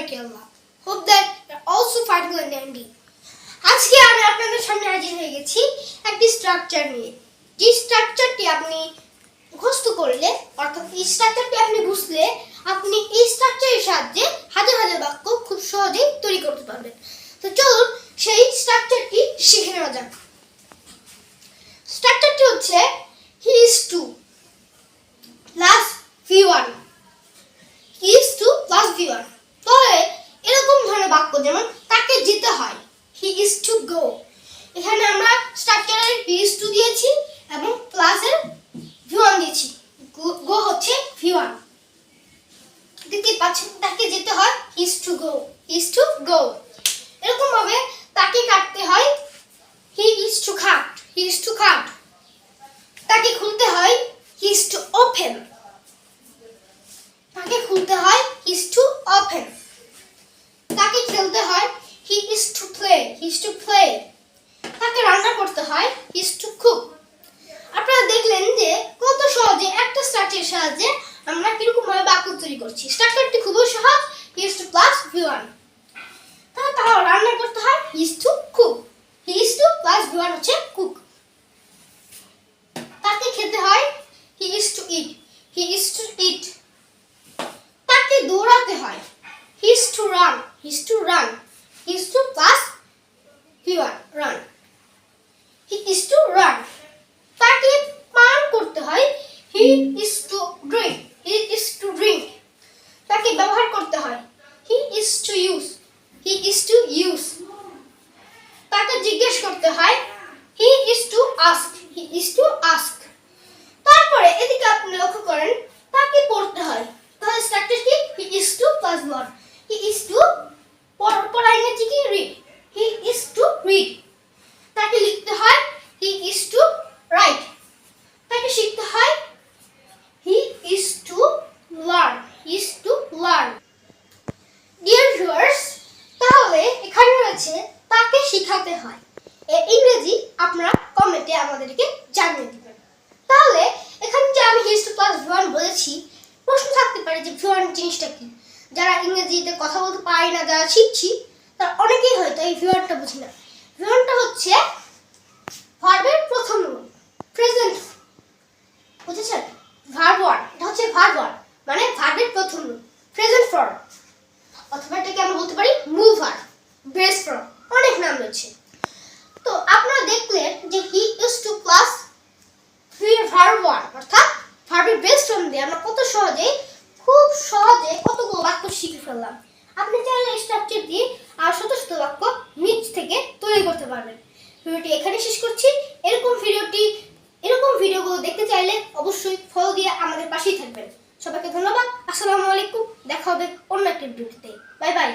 Almighty hope that also fine and আজকে আমি আপনাদের সামনে হাজির হয়ে গেছি একটি স্ট্রাকচার নিয়ে। যে স্ট্রাকচারটি আপনি মুখস্থ করলে, অর্থাৎ এই স্ট্রাকচারটি আপনি বুঝলে আপনি এই স্ট্রাকচারের সাহায্যে হাজার হাজার বাক্য খুব সহজেই তৈরি করতে পারবেন তো চলুন সেই স্ট্রাকচারটি শিখে নেওয়া যাক স্ট্রাকচারটি হচ্ছে he is to plus V one he is to plus V one তবে এরকম ধরনের বাক্য যেমন তাকে যেতে হয় হি ইজ টু গো এখানে আমরা স্ট্রাকচারের হি ইজ টু দিয়েছি এবং প্লাসের ভি ওয়ান দিয়েছি গো হচ্ছে ভি ওয়ান দেখতে পাচ্ছেন তাকে যেতে he is to go he is এরকম ভাবে তাকে কাটতে হয়। হি ইজ টু খাট হি ইজ টু খাট তাকে খুলতে হয় হি ইজ টু ওপেন তাকে খুলতে হয় হি ইজ টু ওপেন তাকে খেলতে হয় he is to play he is to play তাকে রান্না করতে হয় হি ইজ টু কুক আপনারা দেখলেন যে কত সহজে একটা স্ট্রাকচারের সাহায্যে আমরা কীরকম ভাবে বাক্য তৈরি করছি। স্ট্রাকচারটি খুবই সহজ ইজ টু প্লাস ভি তাহলে রান্না করতে হয় is to cook is to plus V হচ্ছে কুক তাকে খেতে হয় he is to eat he is to eat তাকে দৌড়াতে হয় he is to run he is to run he is to plus V run he is to run তাকে পান করতে হয় he is to drink he is to drink তাকে ব্যবহার করতে হয় he is to use he is to use তাকে জিজ্ঞেস করতে হয় he is to ask he is to ask তারপরে এদিকে আপনি লক্ষ্য করেন তাকে পড়তে হয় তাহলে স্ট্রাকচার কি he is to plus one he is to পড়া ইংরেজি কি read he is to read তাকে লিখতে হয় হি ইজ টু রাইট তাকে শিখতে হয় he is to learn he is to learn dear viewers তাহলে এখানে রয়েছে তাকে শিখাতে হয় এর ইংরেজি আপনারা কমেন্টে আমাদেরকে জানিয়ে দেবেন। তাহলে এখানে যে আমি হিস্ট্রি ক্লাস ভিওয়ান বলেছি, প্রশ্ন থাকতে পারে যে ভিওয়ান জিনিসটা কি? যারা ইংরেজিতে কথা বলতে পারি না, যারা শিখছি, তারা অনেকেই হয়তো এই ভিওয়ানটা বুঝি না। ভিওয়ানটা হচ্ছে ভার্বের প্রথম রূপ প্রেজেন্ট বুঝেছেন? ভার্ব এটা হচ্ছে ভার্ব মানে ভার্বের প্রথম রূপ প্রেজেন্ট ফর্ম অথবা এটাকে আমরা বলতে পারি মুভ ভার্ব বেস ফর্ম অনেক নাম রয়েছে। দেখলেন যে he is to plus verb one অর্থাৎ ভার্বের বেস ফর্ম দিয়ে আমরা কত সহজে, খুব সহজে কতগুলো বাক্য শিখে ফেললাম। আপনি চাইলে স্ট্রাকচার দিয়ে আর শত শত বাক্য নিচ থেকে তৈরি করতে পারবেন। ভিডিওটি এখানে শেষ করছি। এরকম ভিডিওটি, এরকম ভিডিওগুলো দেখতে চাইলে অবশ্যই ফলো দিয়ে আমাদের পাশেই থাকবেন। সবাইকে ধন্যবাদ। আসসালামু আলাইকুম। দেখা হবে অন্য একটি ভিডিওতে। Bye bye